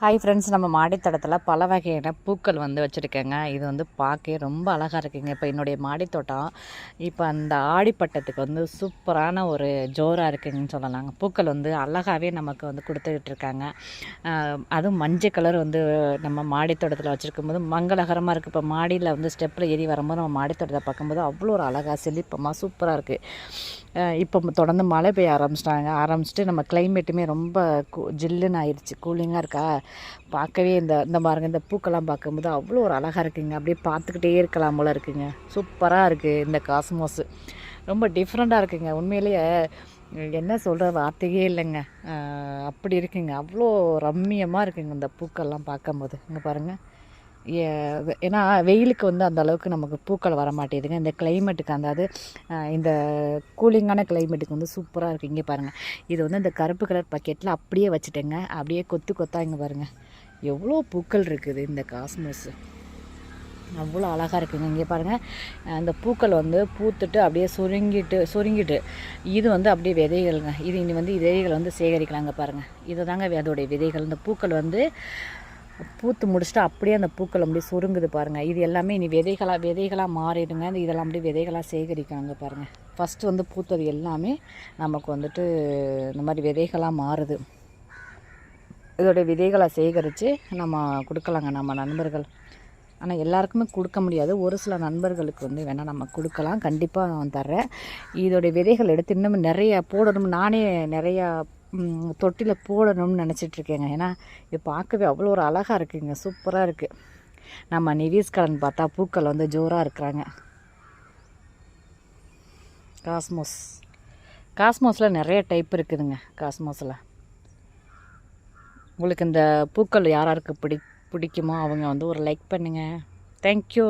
Hi friends நம்ம மாடித்தோட்டத்தில் பல வகையான பூக்கள் வந்து வச்சுருக்கேங்க. இது வந்து பார்க்க ரொம்ப அழகாக இருக்குங்க. இப்போ என்னுடைய மாடித்தோட்டம் இப்போ அந்த ஆடிப்பட்டத்துக்கு வந்து சூப்பரான ஒரு ஜோராக இருக்குங்கன்னு சொல்லலாங்க. பூக்கள் வந்து அழகாகவே நமக்கு வந்து கொடுத்துக்கிட்டு இருக்காங்க அதுவும் மஞ்சள் கலர் வந்து நம்ம மாடித்தோட்டத்தில் வச்சுருக்கும் போது மங்களகரமாக இருக்குது இப்போ மாடியில் வந்து ஸ்டெப்பில் ஏறி வரும்போது நம்ம மாடித்தோட்டத்தை பார்க்கும்போது அவ்வளோ ஒரு அழகாக செழிப்பமாக சூப்பராக இருக்குது இப்போ தொடர்ந்து மழை பெய்ய ஆரம்பிச்சிட்டாங்க. ஆரம்பிச்சுட்டு நம்ம கிளைமேட்டுமே ரொம்ப கூ ஜில்லுன்னு ஆயிடுச்சு கூலிங்காக இருக்கா? பார்க்கவே இந்த இந்த பாருங்க இந்த பூக்கெல்லாம் பார்க்கும்போது அவ்வளோ ஒரு அழகாக இருக்குங்க. அப்படியே பார்த்துக்கிட்டே இருக்கலாம் போல் இருக்குங்க. சூப்பராக இருக்குது இந்த காஸ்மோஸு ரொம்ப டிஃப்ரெண்ட்டாக இருக்குங்க. உண்மையிலேயே என்ன சொல்கிற வார்த்தையே இல்லைங்க. அப்படி இருக்குங்க. அவ்வளோ ரம்மியமாக இருக்குங்க இந்த பூக்கள்லாம் பார்க்கும்போது. இங்கே பாருங்கள் ஏன்னா வெயிலுக்கு வந்து அந்த அளவுக்கு நமக்கு பூக்கள் வர மாட்டேங்குதுங்க இந்த கிளைமேட்டுக்கு அதாவது இந்த கூலிங்கான கிளைமேட்டுக்கு வந்து சூப்பராக இருக்குது இங்கே பாருங்கள் இது வந்து இந்த கருப்பு கலர் பக்கெட்டில் அப்படியே வச்சுட்டேங்க. அப்படியே கொத்து கொத்தா இங்கே பாருங்கள் எவ்வளோ பூக்கள் இருக்குது இந்த காஸ்மோஸு அவ்வளோ அழகாக இருக்குங்க. இங்கே பாருங்கள் அந்த பூக்கள் வந்து பூத்துட்டு அப்படியே சுருங்கிட்டு சுருங்கிட்டு இது வந்து அப்படியே விதைகள்ங்க. இது இனி வந்து விதைகள் வந்து சேகரிக்கலாங்க பாருங்கள் இதை தாங்க அதோடைய விதைகள். இந்த பூக்கள் வந்து பூத்து முடிச்சுட்டு அப்படியே அந்த பூக்கள் அப்படியே சுருங்குது பாருங்கள் இது எல்லாமே இனி விதைகளாக விதைகளாக மாறிடுங்க. இந்த இதெல்லாம் அப்படியே விதைகளாக சேகரிக்கிறாங்க பாருங்கள் ஃபஸ்ட்டு வந்து பூத்தது எல்லாமே நமக்கு வந்துட்டு இந்த மாதிரி விதைகளாக மாறுது. இதோடைய விதைகளை சேகரித்து நம்ம கொடுக்கலாங்க நம்ம நண்பர்கள். ஆனால் எல்லாருக்குமே கொடுக்க முடியாது. ஒரு சில நண்பர்களுக்கு வந்து வேணால் நம்ம கொடுக்கலாம். கண்டிப்பாக நான் தர்றேன். இதோடைய விதைகள் எடுத்து இன்னும் நிறைய போடணும். நானே நிறையா தொட்டியில் போடணும்னு நினச்சிட்ருக்கேங்க. ஏன்னா இது பார்க்கவே அவ்வளோ ஒரு அழகாக இருக்குங்க. சூப்பராக இருக்குது நம்ம நிவீஸ்கரன் பார்த்தா பூக்கள் வந்து ஜோராக இருக்கிறாங்க. காஸ்மோஸ். காஸ்மோஸில் நிறைய டைப் இருக்குதுங்க காஸ்மோஸில். உங்களுக்கு இந்த பூக்கள் யாராருக்கு பிடி பிடிக்குமோ அவங்க வந்து ஒரு லைக் பண்ணுங்கள் தேங்க்யூ